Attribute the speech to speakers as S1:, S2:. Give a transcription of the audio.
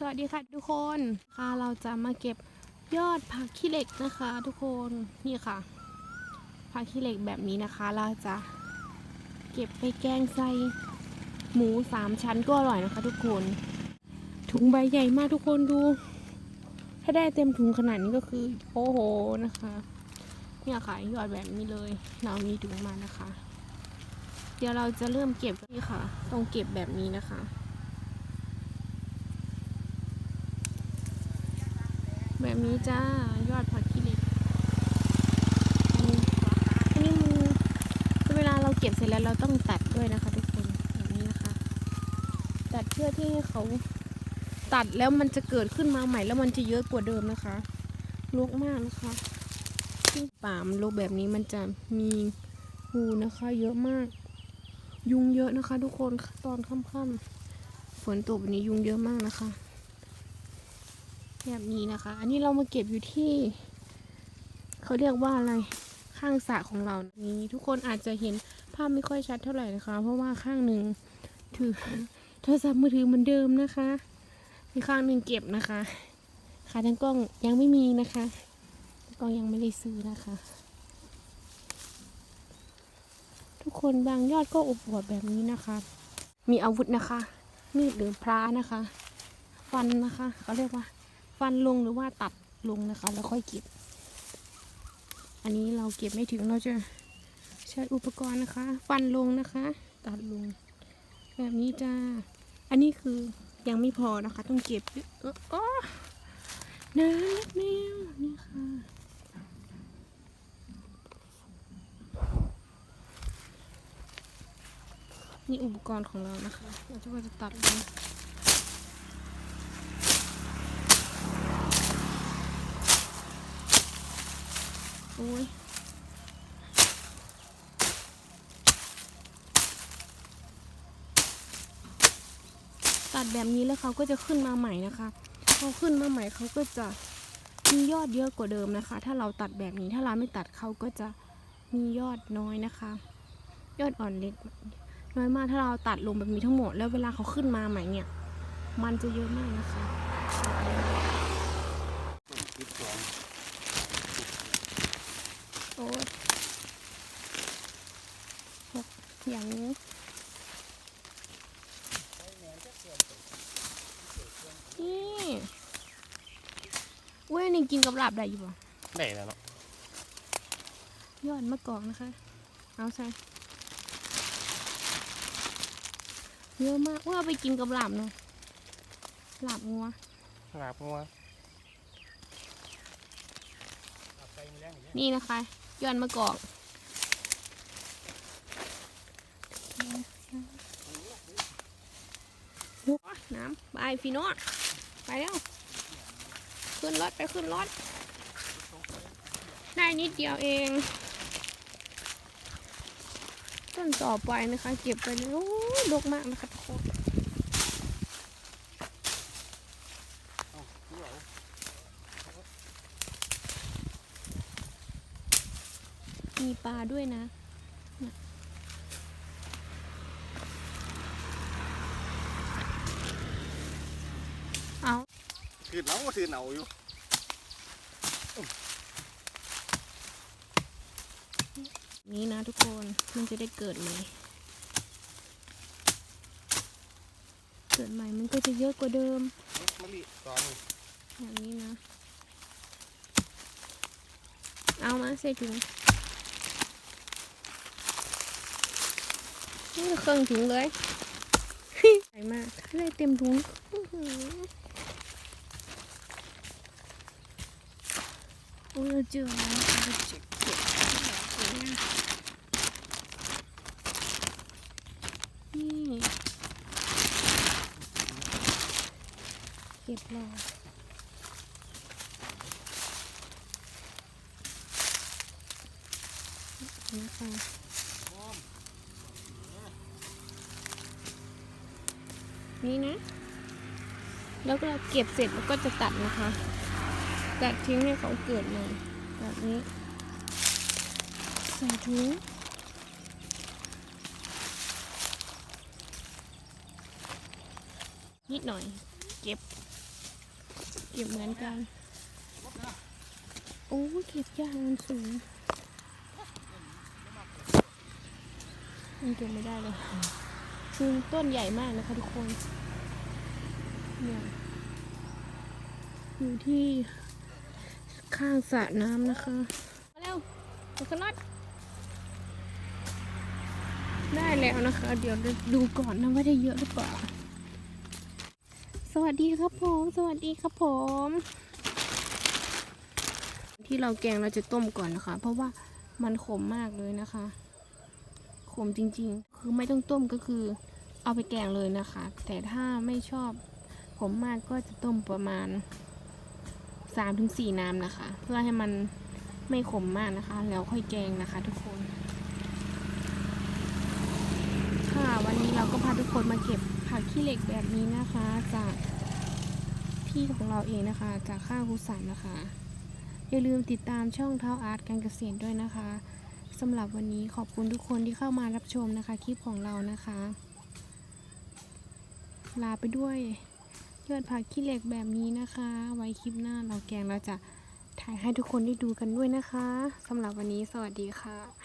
S1: สวัสดีค่ะทุกคนค่ะเราจะมาเก็บยอดผักขี้เหล็กนะคะ ทุกคนนี่ค่ะ ผักขี้เหล็กแบบนี้นะคะ เราจะเก็บไปแกงใส่หมูสามชั้นก็อร่อยนะคะ ทุกคนถุงใบใหญ่มากทุกคนดู ถ้าได้เต็มถุงขนาดนี้ก็คือโอ้โหนะคะเนี่ยค่ะยอดแบบนี้เลย เรามีถุงมานะคะ เดี๋ยวเราจะเริ่มเก็บนี่ค่ะต้องเก็บแบบนี้นะคะ แบบนี้จ้ายอดผักขี้เหล็กอันนี้มันเวลาเราเก็บเสร็จแล้วเราต้องตัดด้วยนะคะทุกคนแบบนี้นะคะ ตัดเพื่อที่เขาตัดแล้วมันจะเกิดขึ้นมาใหม่แล้วมันจะเยอะกว่าเดิมนะคะลกมากนะคะที่ป่ามลกแบบนี้มันจะมีงูนะคะ เยอะมาก ยุงเยอะนะคะ ทุกคนตอนค่ำๆฝนตกแบบนี้ยุงเยอะมากนะคะ บบนี้นะคะ อันนี้เรามาเก็บอยู่ที่ เขาเรียกว่าอะไรข้างสระของเรานี้ทุกคนอาจจะเห็นภาพไม่ค่อยชัดเท่าไหร่นะคะ เพราะว่าข้างหนึ่งถือโทรศัพท์มือถือเหมือนเดิมนะคะอีกข้างหนึ่งเก็บนะคะขาทั้งกล้องยังไม่มีนะคะกล้องยังไม่ได้ซื้อนะคะ ทุกคนบางยอดก็อบอวบแบบนี้นะคะ มีอาวุธนะคะ มีดหรือพระนะคะ ฟันนะคะเขาเรียกว่า ฟันลงหรือว่าตัดลงนะคะ แล้วค่อยเก็บ อันนี้เราเก็บไม่ถึงเราจะใช้อุปกรณ์นะคะ ฟันลงนะคะ ตัดลง แบบนี้จ้าอันนี้คือยังไม่พอนะคะ ต้องเก็บเออโอ้น้าเล็กแมวนี่ค่ะนี่อุปกรณ์ของเรานะคะ เราจะก็จะตัดลง อ้ยตัดแบบนี้แล้วเขาก็จะขึ้นมาใหม่นะคะเขาขึ้นมาใหม่เขาก็จะมียอดเยอะกว่าเดิมนะคะ ถ้าเราตัดแบบนี้ถ้าเราไม่ตัดเขาก็จะมียอดน้อยนะคะ ยอดอ่อนเล็กน้อยมากถ้าเราตัดลงแบบนี้ทั้งหมด แล้วเวลาเขาขึ้นมาใหม่เนี่ย มันจะเยอะมากนะคะ
S2: สิบสอง
S1: โอ้ยหกอย่างนี้นี่เว้ยนี่กินกับลาบได้อยู่ป่ะ
S2: ได้แล้วเนาะ
S1: ยอดมะกอกนะคะ เอาใส่เยอะมากว่าเอาไปกินกับลาบเนาะลาบงัว
S2: ลาบงัว
S1: นี่นะคะ ย้อดมะกอกน้ำไปพี่โน้ตไปแล้ว ขึ้นรถไปขึ้นรถได้นิดเดียวเอง ต้นต่อไปนะคะ เก็บไปเลยโอ้ดกมากนะคะทุกคน มีปลาด้วยนะเนี่ยเอา
S2: ถือเอาถือเอาอยู่
S1: นี้นะทุกคนมันจะได้เกิดใหม่เกิดใหม่มันก็จะเยอะกว่าเดิม
S2: มะลิตอนนี้
S1: แบบนี้นะ เอามาใส่ถุง นี่เครื่องถุงเลยใส่มากเลยเต็มถุงโอ้เราเจอแล้วเราเจ็บเจ็บนี่เก็บรอนะคะ นี่นะ แล้วก็เก็บเสร็จแล้วก็จะตัดนะคะ ตัดทิ้งให้เขาเกิดเลยแบบนี้ ใส่ถุงนิดหน่อย เก็บ เก็บเหมือนกัน โอ้เก็บยากมันสูงมันเก็บไม่ได้เลย คือต้นใหญ่มากนะคะทุกคนเนี่ยอยู่ที่ข้างสระน้ำนะคะ มาเร็วมาขนรถได้แล้วนะคะ เดี๋ยวดูก่อนนะว่าได้เยอะหรือเปล่า สวัสดีครับผม สวัสดีครับผม ที่เราแกงเราจะต้มก่อนนะคะ เพราะว่ามันขมมากเลยนะคะ มจริง ๆ คือไม่ต้องต้มก็คือเอาไปแกงเลยนะคะ แต่ถ้าไม่ชอบขมมากก็จะต้มประมาณ 3-4 น้ำนะคะ เพื่อให้มันไม่ขมมากนะคะ แล้วค่อยแกงนะคะ ทุกคนค่ะวันนี้เราก็พาทุกคนมาเก็บผักขี้เหล็กแบบนี้นะคะ จากที่ของเราเองนะคะ จากข้างคุสันนะคะ อย่าลืมติดตามช่องเท้าอาร์ตการเกษตรด้วยนะคะ สำหรับวันนี้ขอบคุณทุกคนที่เข้ามารับชมนะคะ คลิปของเรานะคะ ลาไปด้วยยอดผักขี้เหล็กแบบนี้นะคะ ไว้คลิปหน้าเราแกงเราจะถ่ายให้ทุกคนได้ดูกันด้วยนะคะสำหรับวันนี้สวัสดีค่ะ